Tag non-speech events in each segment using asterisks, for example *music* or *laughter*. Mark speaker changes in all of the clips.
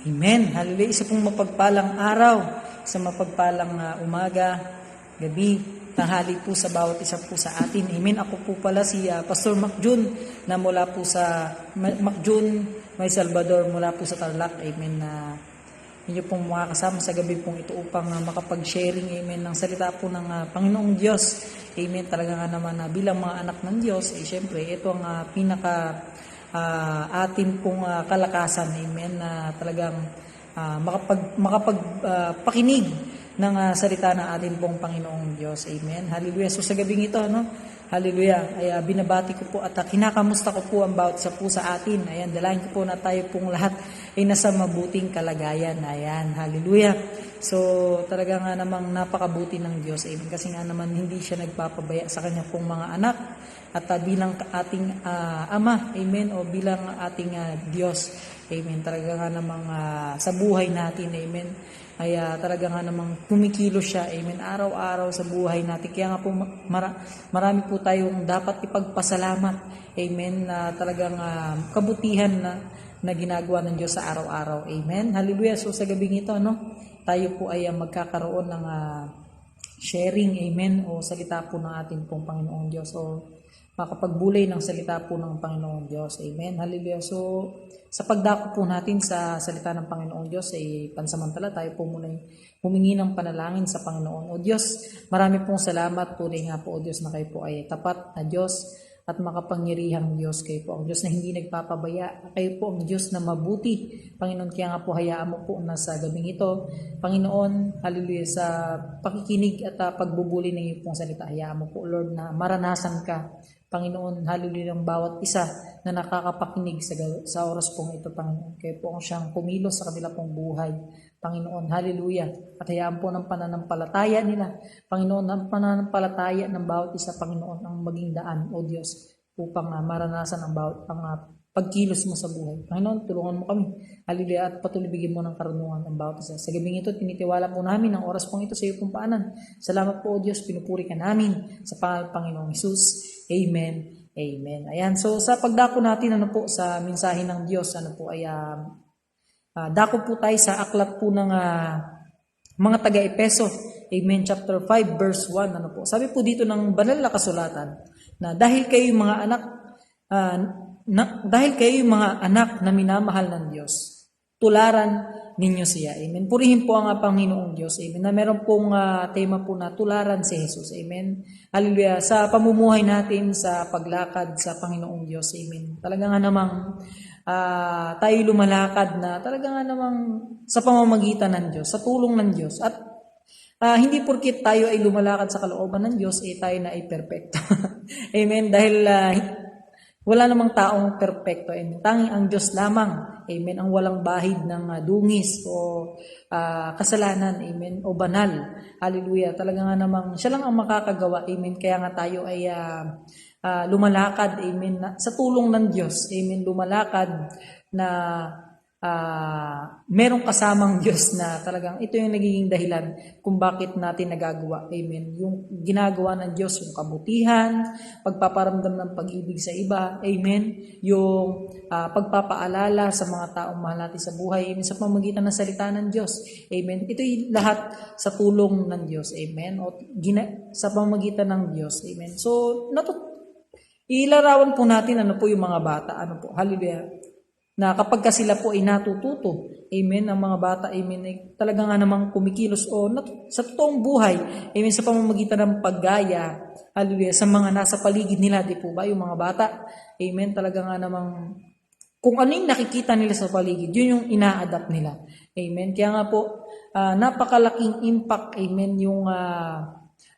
Speaker 1: Amen. Hallelujah. Isa pong mapagpalang araw, sa mapagpalang ah, umaga, gabi, tanghali po sa bawat isa po sa atin. Amen. Ako po pala si ah, Pastor Macjun na mula po sa Ma- Macjun, May Salvador mula po sa Tarlac. Amen. Na inyo pong makakasama sa gabi pong ito upang ah, makapag-sharing, amen, ng salita po ng ah, Panginoong Diyos. Amen. Talaga nga naman na bilang mga anak ng Diyos, eh syempre, ito ang ah, pinaka ah, atin pong ah, kalakasan, amen, na talagang ah, makapag, makapag ah, pakinig ng ah, salita ng ating pong Panginoong Diyos. Amen. Hallelujah. So sa gabing ito, no? Hallelujah. Ay ah, binabati ko po at ah, kinakamusta ko po ang bawat isa po sa atin. Ayan, dalahin ko po na tayo pong lahat ay nasa mabuting kalagayan. Ayan, hallelujah. So, talaga nga namang napakabuti ng Diyos. Amen. Kasi nga naman hindi siya nagpapabaya sa kanya pong mga anak at ah, bilang ating ah, ama, amen, o bilang ating ah, Diyos, amen, talaga nga namang ah, sa buhay natin, amen, ay ah, talaga nga namang kumikilos siya, amen, araw-araw sa buhay natin. Kaya nga po mara- marami po tayong dapat ipagpasalamat, amen, na talagang ah, kabutihan na na ginagawa ng Diyos sa araw-araw. Amen. Hallelujah. So sa gabing ito, no, tayo po ay ah, magkakaroon ng ah, sharing, amen, o salita po ng ating pong Panginoong Diyos. O makapagbulay ng salita po ng Panginoong Diyos. Amen. Hallelujah. So, sa pagdako po natin sa salita ng Panginoong Diyos, ay pansamantala tayo po muna humingi ng panalangin sa Panginoon. O Diyos, marami pong salamat. Tunay nga po, O Diyos, na kayo po ay tapat na Diyos at makapangyarihang Diyos. Kayo po ang Diyos na hindi nagpapabaya. Kayo po ang Diyos na mabuti. Panginoon, kaya nga po hayaan mo po na sa gabing ito. Panginoon, hallelujah, sa pakikinig at uh, pagbubuli ng iyong salita. Hayaan mo po, Lord, na maranasan ka. Panginoon, hallelujah, ng bawat isa na nakakapakinig sa, sa oras pong ito, Panginoon. Kayo po ang siyang kumilos sa kanila pong buhay. Panginoon, hallelujah. At hayaan po ng pananampalataya nila. Panginoon, ang pananampalataya ng bawat isa, Panginoon, ang maging daan, O Diyos, upang uh, maranasan ang bawat ang uh, pagkilos mo sa buhay. Panginoon, tulungan mo kami. Hallelujah. At patuloy mo ng karunungan ng bawat isa. Sa gabing ito, tinitiwala po namin ang oras pong ito sa iyo pong paanan. Salamat po, O Diyos. Pinupuri ka namin sa pangalan ng Panginoong Isus. Amen. Amen. Ayan. So, sa pagdako natin, ano po, sa mensahe ng Diyos, ano po, ay uh, Uh, dako po tayo sa aklat po ng uh, mga taga-Epeso. Amen. Chapter 5, verse 1. Ano po? Sabi po dito ng banal na kasulatan na dahil kayo mga anak, uh, na, dahil kayo mga anak na minamahal ng Diyos, tularan ninyo siya. Amen. Purihin po ang Panginoong Diyos. Amen. Na meron pong uh, tema po na tularan si Jesus. Amen. Hallelujah. Sa pamumuhay natin, sa paglakad sa Panginoong Diyos. Amen. Talaga nga namang uh, tayo lumalakad na talaga nga namang sa pamamagitan ng Diyos, sa tulong ng Diyos. At uh, hindi porkit tayo ay lumalakad sa kalooban ng Diyos, eh tayo na ay perfecto. *laughs* Amen. Dahil uh, wala namang taong perfecto. Amen. Tanging ang Diyos lamang. Amen. Ang walang bahid ng uh, dungis o uh, kasalanan. Amen. O banal. Hallelujah. Talaga nga namang siya lang ang makakagawa. Amen. Kaya nga tayo ay uh, uh, lumalakad, amen, na, sa tulong ng Diyos, amen, lumalakad na uh, merong kasamang Diyos na talagang ito yung nagiging dahilan kung bakit natin nagagawa, amen, yung ginagawa ng Diyos, yung kabutihan, pagpaparamdam ng pag-ibig sa iba, amen, yung uh, pagpapaalala sa mga taong mahal natin sa buhay, amen, sa pamagitan ng salita ng Diyos, amen, ito lahat sa tulong ng Diyos, amen, o gina- sa pamagitan ng Diyos, amen. So, natut Ilarawan po natin ano po yung mga bata, ano po, hallelujah, na kapag ka sila po ay natututo, amen, ang mga bata, amen, ay talaga nga namang kumikilos o nat- sa totoong buhay, amen, sa pamamagitan ng paggaya, hallelujah, sa mga nasa paligid nila, di po ba, yung mga bata, amen, talaga nga namang kung ano yung nakikita nila sa paligid, yun yung ina-adapt nila. Amen. Kaya nga po, uh, napakalaking impact, amen, yung uh,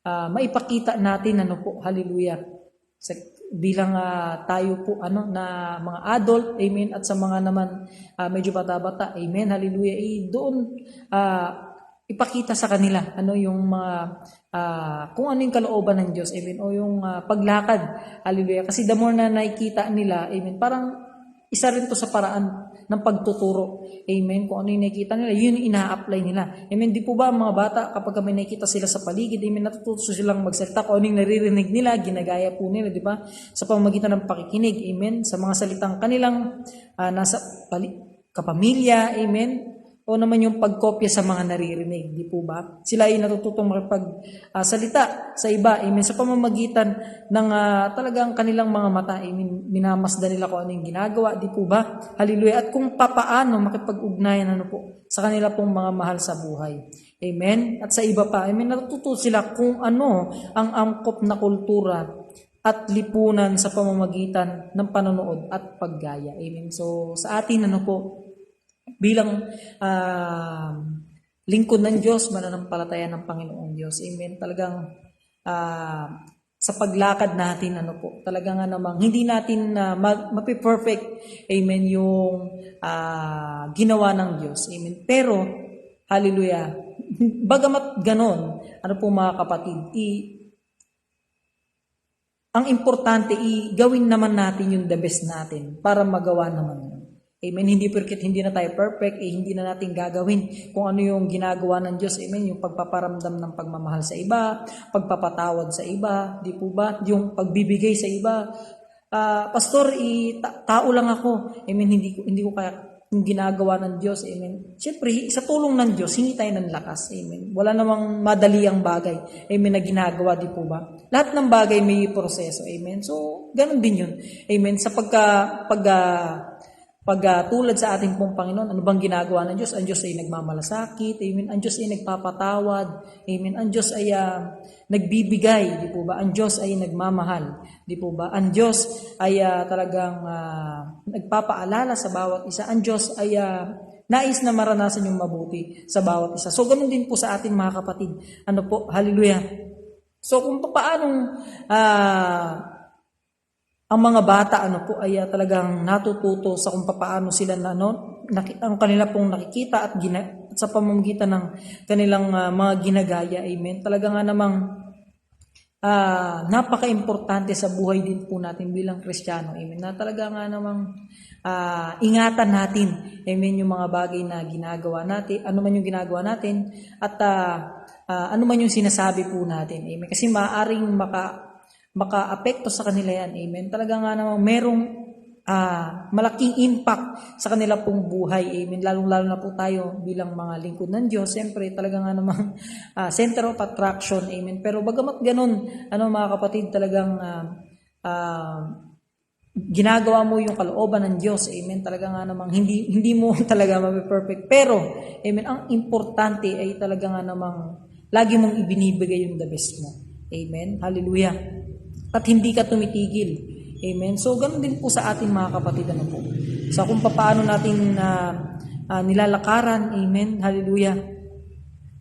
Speaker 1: uh, maipakita natin, ano po, hallelujah, sa, bilang uh, tayo po ano na mga adult amen at sa mga naman uh, medyo bata-bata amen hallelujah eh, doon uh, ipakita sa kanila ano yung mga uh, kung ano yung kalooban ng Diyos amen o yung uh, paglakad hallelujah. Kasi the more na nakikita nila amen parang isa rin to sa paraan ng pagtuturo. Amen. Kung ano yung nakikita nila, yun yung ina-apply nila. Amen. Di po ba mga bata, kapag may nakikita sila sa paligid, amen, natututo silang magsalita. Kung ano yung naririnig nila, ginagaya po nila, di ba? Sa pamamagitan ng pakikinig. Amen. Sa mga salitang kanilang uh, nasa pali kapamilya, amen, o naman yung pagkopya sa mga naririnig, di po ba? Sila ay natututong makipagsalita sa iba, amen, sa pamamagitan ng ah, talagang kanilang mga mata, amen, minamasdan nila kung ano yung ginagawa, di po ba? Hallelujah. At kung papaano makipag-ugnayan, ano po, sa kanila pong mga mahal sa buhay. Amen? At sa iba pa, amen, natututo sila kung ano ang angkop na kultura at lipunan sa pamamagitan ng panonood at paggaya. Amen. So, sa atin, ano po, bilang ah, lingkod ng Diyos, mananampalataya ng Panginoong Diyos. Amen. Talagang ah, sa paglakad natin, ano po, talaga nga namang hindi natin na ma- mapiperfect, amen, yung ah, ginawa ng Diyos. Amen. Pero, hallelujah, *laughs* bagamat ganon, ano po mga kapatid, i- ang importante, i gawin naman natin yung the best natin para magawa naman. Amen. Hindi porket hindi na tayo perfect, eh, hindi na natin gagawin kung ano yung ginagawa ng Diyos. Amen. Yung pagpaparamdam ng pagmamahal sa iba, pagpapatawad sa iba, di po ba? Yung pagbibigay sa iba. Ah, pastor, i, ta- tao lang ako. Amen. Hindi ko, hindi ko kaya yung ginagawa ng Diyos. Amen. Siyempre, sa tulong ng Diyos, hingi tayo ng lakas. Amen. Wala namang madali ang bagay. Amen. Na ginagawa, di po ba? Lahat ng bagay may proseso. Amen. So, ganun din yun. Amen. Sa pagka, pag, ah, pag ah, tulad sa ating pong Panginoon, ano bang ginagawa ng Diyos? Ang Diyos ay nagmamalasakit. Amen. Ang Diyos ay nagpapatawad. Amen. Ang Diyos ay ah, nagbibigay. Di po ba? Ang Diyos ay nagmamahal. Di po ba? Ang Diyos ay ah, talagang ah, nagpapaalala sa bawat isa. Ang Diyos ay ah, nais na maranasan yung mabuti sa bawat isa. So, ganun din po sa ating mga kapatid. Ano po? Hallelujah. So, kung paanong ah, ang mga bata ano po ay ah, talagang natututo sa kung paano sila na ano, ang kanila pong nakikita at gina, sa pamamagitan ng kanilang ah, mga ginagaya. Amen. Talaga nga namang ah, napaka-importante sa buhay din po natin bilang Kristiyano. Amen. Na talaga nga namang ah, ingatan natin. Amen. Yung mga bagay na ginagawa natin, ano man yung ginagawa natin at ah, ah, ano man yung sinasabi po natin. Amen. Kasi maaaring maka maka-apekto sa kanila yan. Amen. Talaga nga namang merong ah, malaking impact sa kanila pong buhay. Amen. Lalong-lalo na po tayo bilang mga lingkod ng Diyos. Siyempre, talaga nga namang *laughs* ah, center of attraction. Amen. Pero bagamat ganun, ano mga kapatid, talagang ah, ah, ginagawa mo yung kalooban ng Diyos. Amen. Talaga nga namang hindi hindi mo *laughs* talaga mape-perfect. Pero, amen, ang importante ay talaga nga namang lagi mong ibinibigay yung the best mo. Amen. Hallelujah. At hindi ka tumitigil. Amen. So, ganun din po sa ating mga kapatid. Ano po? Sa kung paano natin ah, ah, nilalakaran. Amen. Hallelujah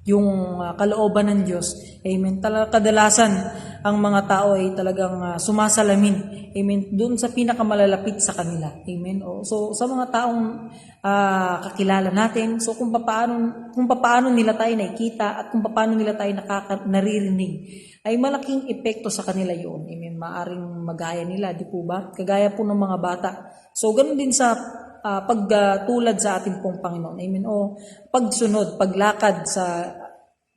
Speaker 1: yung uh, kalooban ng Diyos. Amen. Talaga kadalasan ang mga tao ay talagang uh, sumasalamin. Amen. Doon sa pinakamalalapit sa kanila. Amen. O, so sa mga taong uh, kakilala natin, so kung paano kung paano nila tayo nakikita at kung paano nila tayo nakaka, naririnig ay malaking epekto sa kanila yun. Amen. Maaring magaya nila, di po ba? Kagaya po ng mga bata. So ganun din sa uh, pagtulad sa ating pong Panginoon. Amen. O pagsunod, paglakad sa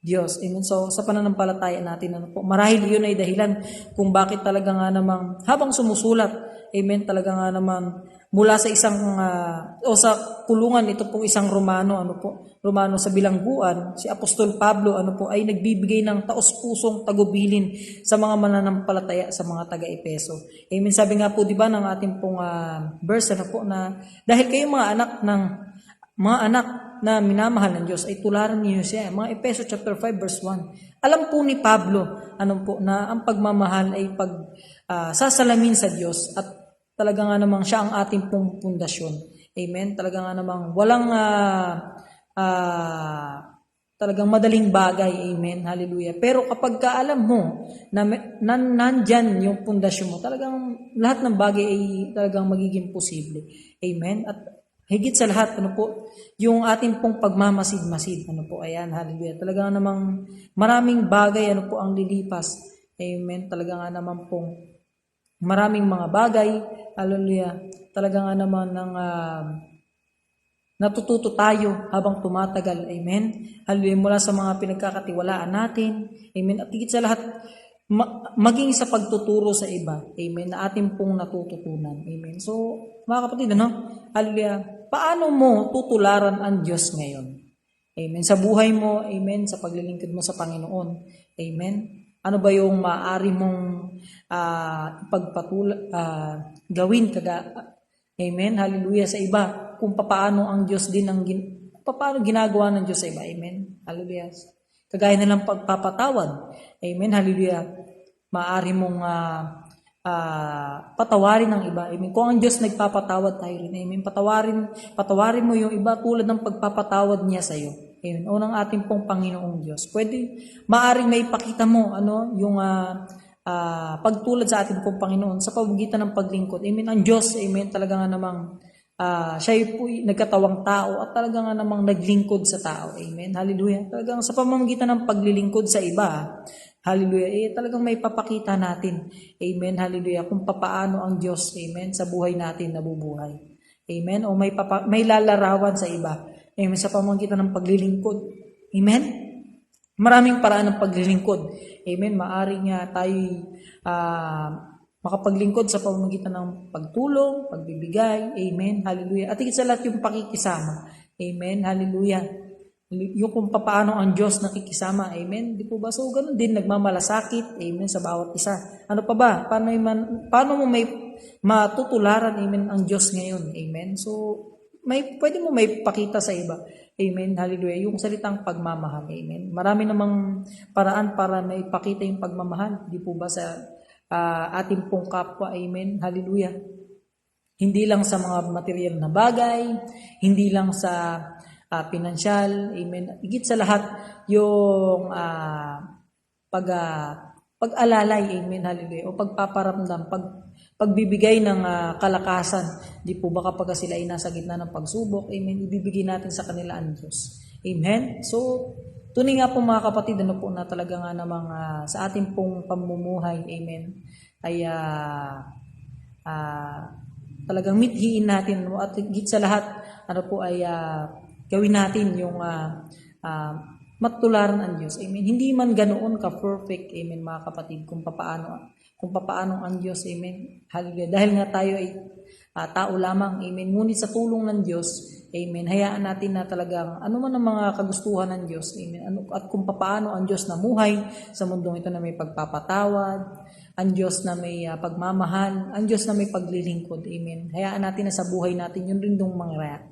Speaker 1: Diyos. Amen. So sa pananampalataya natin, ano po, marahil yun ay dahilan kung bakit talaga nga namang habang sumusulat, amen, talaga nga naman mula sa isang uh, o sa kulungan ito pong isang Romano ano po Romano sa bilangguan si Apostol Pablo ano po ay nagbibigay ng taos-pusong tagubilin sa mga mananampalataya sa mga taga-Epeso. Amen. Sabi nga po 'di ba ng ating pong uh, verse ano po na dahil kayo mga anak ng mga anak na minamahal ng Diyos ay tularan niyo siya. Mga Epeso chapter 5 verse 1. Alam po ni Pablo ano po na ang pagmamahal ay pag uh, sasalamin sa Diyos at talaga nga namang siya ang ating pundasyon. Amen? Talaga nga namang walang uh, uh, talagang madaling bagay. Amen? Hallelujah. Pero kapag ka alam mo na, na nandyan yung pundasyon mo, talagang lahat ng bagay ay talagang magiging posible. Amen? At higit sa lahat, ano po, yung ating pong pagmamasid-masid, ano po, ayan, hallelujah. Talaga nga namang maraming bagay, ano po, ang lilipas. Amen? Talaga nga naman pong maraming mga bagay, hallelujah, talaga nga naman ng uh, natututo tayo habang tumatagal, amen. Hallelujah, mula sa mga pinagkakatiwalaan natin, amen. At higit sa lahat, ma- maging sa pagtuturo sa iba. Amen. Na ating pong natututunan. Amen. So, mga kapatid, ano? Hallelujah. Paano mo tutularan ang Diyos ngayon? Amen. Sa buhay mo, amen. Sa paglilingkod mo sa Panginoon. Amen. Ano ba yung maaari mong ah, ipagpatula, ah, gawin kaga, Amen. Hallelujah sa iba. Kung papaano ang Diyos din ang gin, papaano ginagawa ng Diyos sa iba. Amen. Hallelujah. Kagaya na lang pagpapatawad. Amen. Hallelujah. Maari mong ah, ah, patawarin ng iba. Amen. Kung ang Diyos nagpapatawad tayo rin. Amen. Patawarin, patawarin mo yung iba tulad ng pagpapatawad niya sa iyo. Amen. O ng ating pong Panginoong Diyos. Pwede, maaring may pakita mo, ano, yung ah, ah, pagtulad sa ating pong Panginoon sa pamamagitan ng paglingkod. Amen. Ang Diyos, amen, talaga nga namang ah, siya po nagkatawang tao at talaga nga namang naglingkod sa tao. Amen. Hallelujah. Talagang sa pamamagitan ng paglilingkod sa iba, hallelujah, eh talagang may papakita natin. Amen. Hallelujah. Kung papaano ang Diyos, amen, sa buhay natin nabubuhay. Amen. O may, papa, may lalarawan sa iba. Amen. Sa pamamagitan ng paglilingkod. Amen. Maraming paraan ng paglilingkod. Amen. Maaring nga tayo makapaglingkod sa pamamagitan ng pagtulong, pagbibigay. Amen. Hallelujah. At sa lahat yung pakikisama. Amen. Hallelujah. Yung kung paano ang Diyos nakikisama. Amen. Di po ba? So, ganun din. Nagmamalasakit. Amen. Sa bawat isa. Ano pa ba? Paano, man, paano mo may matutularan. Amen. Ang Diyos ngayon. Amen. So, may pwede mo may pakita sa iba. Amen. Hallelujah. Yung salitang pagmamahal. Amen. Marami namang paraan para na ipakita yung pagmamahal. Di po ba sa ah, ating pong kapwa. Amen. Hallelujah. Hindi lang sa mga material na bagay, hindi lang sa ah, pinansyal, amen. Higit sa lahat, yung ah, pag, ah, pag-alalay, amen, hallelujah, o pagpaparamdam, pag, pagbibigay ng ah, kalakasan, di po ba kapag sila ay nasa gitna ng pagsubok, amen, ibibigay natin sa kanila ang Diyos. Amen? So, tunay nga po mga kapatid, ano po na talaga nga namang ah, sa ating pong pamumuhay, amen, ay ah, ah, talagang mithiin natin at higit sa lahat ano po ay ah, gawin natin yung ah, ah, matularan ang Diyos. Amen. Hindi man ganoon ka perfect, amen mga kapatid, kung papaano kung papaano ang Diyos, amen. Hallelujah. Dahil nga tayo ay ah, tao lamang, amen. Ngunit sa tulong ng Diyos, amen. Hayaan natin na talagang ano man ang mga kagustuhan ng Diyos, amen. Ano, at kung papaano ang Diyos namuhay sa mundong ito na may pagpapatawad, ang Diyos na may ah, pagmamahal, ang Diyos na may paglilingkod. Amen. Hayaan natin na sa buhay natin yun rin dong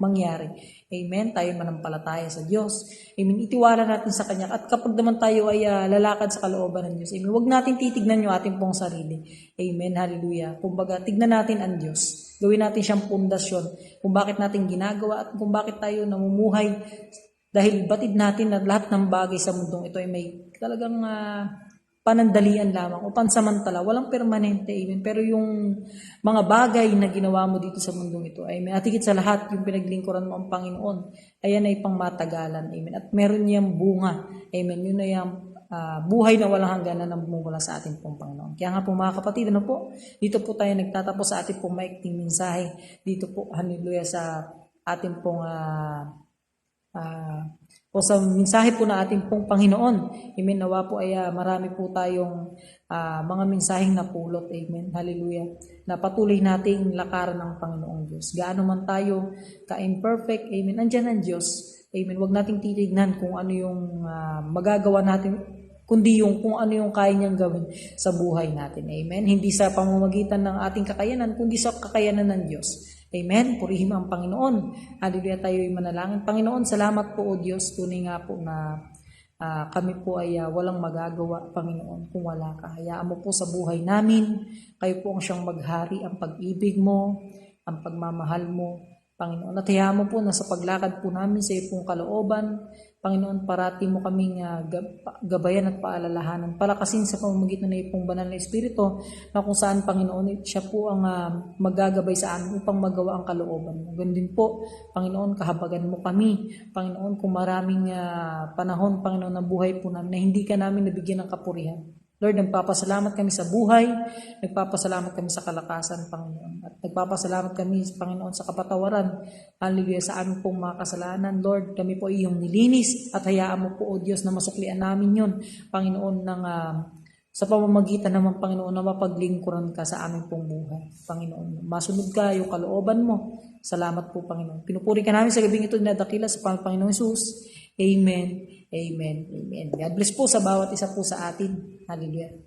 Speaker 1: mangyari. Amen. Tayo manampalataya sa Diyos. Amen. Itiwala natin sa Kanya. At kapag naman tayo ay ah, lalakad sa kalooban ng Diyos, Amen. Huwag natin titignan yung ating pong sarili. Amen. Hallelujah. Kumbaga, tignan natin ang Diyos. Gawin natin siyang pundasyon kung bakit natin ginagawa at kung bakit tayo namumuhay dahil batid natin na lahat ng bagay sa mundong ito ay may talagang ah, panandalian lamang o pansamantala, walang permanente, amen. Pero yung mga bagay na ginawa mo dito sa mundong ito, amen. At higit sa lahat, yung pinaglingkuran mo ang Panginoon, ayan ay pangmatagalan, amen. At meron niyang bunga, amen. Yun ay ang ah, buhay na walang hangganan na bumumula sa ating pong Panginoon. Kaya nga po mga kapatid, ano po, dito po tayo nagtatapos sa ating pong maikting mensahe. Dito po, hallelujah, sa ating pong ah, Ah, o sa mensahe po na ating pong Panginoon. Amen. Nawa po ay ah, marami po tayong ah, mga mensaheng napulot. Amen. Hallelujah. Na patuloy nating lakaran ng Panginoong Diyos. Gaano man tayo ka-imperfect. Amen. Andyan ang Diyos. Amen. Huwag nating titignan kung ano yung ah, magagawa natin kundi yung kung ano yung kaya niyang gawin sa buhay natin. Amen. Hindi sa pamamagitan ng ating kakayanan, kundi sa kakayanan ng Diyos. Amen. Purihin ang Panginoon. Hallelujah tayo ay manalangin. Panginoon, salamat po o Diyos. Tunay nga po na ah, kami po ay ah, walang magagawa, Panginoon, kung wala ka. Hayaan mo po sa buhay namin. Kayo po ang siyang maghari, ang pag-ibig mo, ang pagmamahal mo, Panginoon. At mo po na sa paglakad po namin sa iyo pong kalooban, Panginoon, parati mo kaming gab- gabayan at paalalahanan. Palakasin sa pamamagitan ng ipong banal na Espiritu na kung saan, Panginoon, siya po ang ah, magagabay sa amin upang magawa ang kalooban mo. Ganun din po, Panginoon, kahabagan mo kami. Panginoon, kung maraming ah, panahon, Panginoon, ng buhay po namin na hindi ka namin nabigyan ng kapurihan. Lord, nagpapasalamat kami sa buhay, nagpapasalamat kami sa kalakasan, Panginoon. At nagpapasalamat kami, Panginoon, sa kapatawaran. Hallelujah, sa aming pong mga kasalanan. Lord, kami po iyong nilinis at hayaan mo po, O Diyos, na masuklian namin yun, Panginoon, ng, uh, sa pamamagitan naman, Panginoon, na mapaglingkuran ka sa aming pong buhay. Panginoon, masunod ka yung kalooban mo. Salamat po, Panginoon. Pinupuri ka namin sa gabing ito na dakila sa Panginoon Jesus. Amen. Amen. Amen. God bless po sa bawat isa po sa atin. Hallelujah.